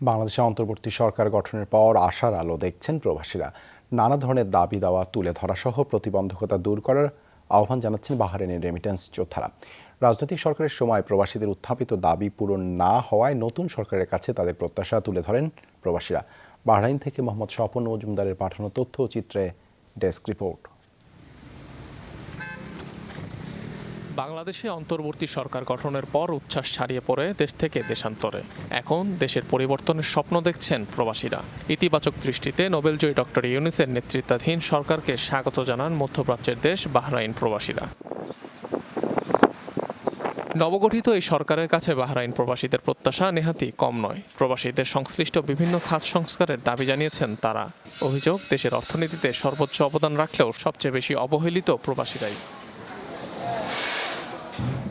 বাংলাদেশে অন্তর্বর্তী সরকার গঠনের পর আশার আলো দেখছেন প্রবাসীরা। নানা ধরনের দাবি দাওয়া তুলে ধরা সহ প্রতিবন্ধকতা দূর করার আহ্বান জানাচ্ছেন বাহারেনের রেমিটেন্স যোদ্ধারা। রাজনৈতিক সরকারের সময় প্রবাসীদের উত্থাপিত দাবি পূরণ না হওয়ায় নতুন সরকারের কাছে তাদের প্রত্যাশা তুলে ধরেন প্রবাসীরা। বাহরাইন থেকে মোহাম্মদ স্বপন মজুমদারের পাঠানো তথ্য চিত্রে ডেস্ক রিপোর্ট। বাংলাদেশে অন্তর্বর্তী সরকার গঠনের পর উচ্ছ্বাস ছাড়িয়ে পড়ে দেশ থেকে দেশান্তরে। এখন দেশের পরিবর্তনের স্বপ্ন দেখছেন প্রবাসীরা। ইতিবাচক দৃষ্টিতে নোবেলজয়ী ডক্টর ইউনিসের নেতৃত্বাধীন সরকারকে স্বাগত জানান মধ্যপ্রাচ্যের দেশ বাহরাইন প্রবাসীরা। নবগঠিত এই সরকারের কাছে বাহরাইন প্রবাসীদের প্রত্যাশা নেহাতি কম নয়। প্রবাসীদের সংশ্লিষ্ট বিভিন্ন খাত সংস্কারের দাবি জানিয়েছেন তারা। অভিযোগ, দেশের অর্থনীতিতে সর্বোচ্চ অবদান রাখলেও সবচেয়ে বেশি অবহেলিত প্রবাসীরাই।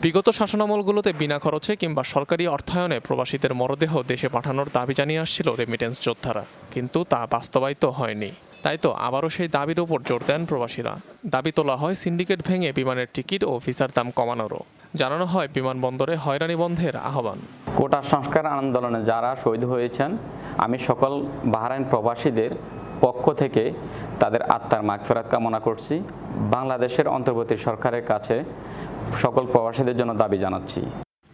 বিগত শাসনামলগুলোতে বিনা খরচে কিংবা সরকারি অর্থায়নে প্রবাসীদের মরদেহ দেশে পাঠানোর দাবি জানিয়ে আসছিল রেমিটেন্স যোদ্ধারা। কিন্তু তা বাস্তবায়িত হয়নি। তাই তো আবারও সেই দাবির ওপর জোর দেন প্রবাসীরা। দাবি তোলা হয় সিন্ডিকেট ভেঙে বিমানের টিকিট ও ভিসার দাম কমানোরও। জানানো হয় বিমানবন্দরে হয়রানি বন্ধের আহ্বান। কোটা সংস্কার আন্দোলনে যারা শহীদ হয়েছেন, আমি সকল বাহরাইন প্রবাসীদের পক্ষ থেকে তাদের আত্মার মাগফেরাত কামনা করছি। বাংলাদেশের অন্তর্বর্তী সরকারের কাছে সকল প্রবাসীদের জন্য দাবি জানাচ্ছি।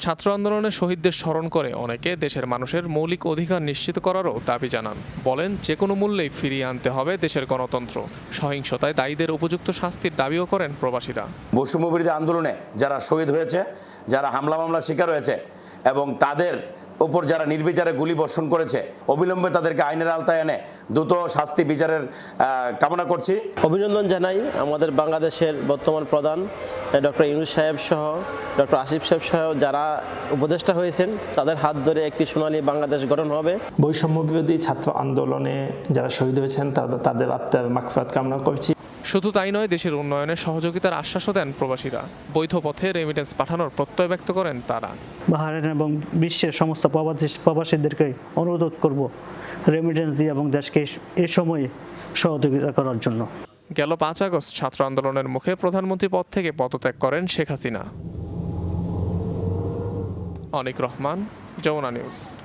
ছাত্র আন্দোলনে শহীদদের স্মরণ করে অনেকে দেশের মানুষের মৌলিক অধিকার নিশ্চিত করারও দাবি জানান। বলেন যে কোনো মূল্যেই ফিরিয়ে আনতে হবে দেশের গণতন্ত্র। সহিংসতায় দায়ীদের উপযুক্ত শাস্তির দাবিও করেন প্রবাসীরা। বৈষম্য বিরোধী আন্দোলনে যারা শহীদ হয়েছে যারা হামলা মামলার শিকার হয়েছে এবং তাদের ওপর যারা নির্বিচারে গুলি বর্ষণ করেছে অবিলম্বে তাদেরকে আইনের আওতায় এনে দ্রুত শাস্তি বিচারের কামনা করছি। অভিনন্দন জানাই আমাদের বাংলাদেশের বর্তমান প্রধান ডক্টর ইউনুস সাহেব সহ ডক্টর আসিফ সাহেব সহ যারা উপদেষ্টা হয়েছেন তাদের হাত ধরে একটি সোনালী বাংলাদেশ গঠন হবে। বৈষম্য বিরোধী ছাত্র আন্দোলনে যারা শহীদ হয়েছেন তাদের তাদের আত্মার মাকফাত কামনা করছি। শুধু তাই নয় দেশের উন্নয়নে সহযোগিতার আশ্বাসও দেন প্রবাসীরা। বৈধ পথে রেমিটেন্স পাঠানোর প্রত্যয় ব্যক্ত করেন তারা। বাহারেন এবং বিশ্বের সমস্ত প্রবাসী প্রবাসীদেরকে অনুরোধ করব রেমিটেন্স দিয়ে এবং দেশকে এ এই সময়ে সহযোগিতা করার জন্য। গেল পাঁচ আগস্ট ছাত্র আন্দোলনের মুখে প্রধানমন্ত্রী পদ থেকে পদত্যাগ করেন শেখ হাসিনা। অনিক রহমান, যমুনা নিউজ।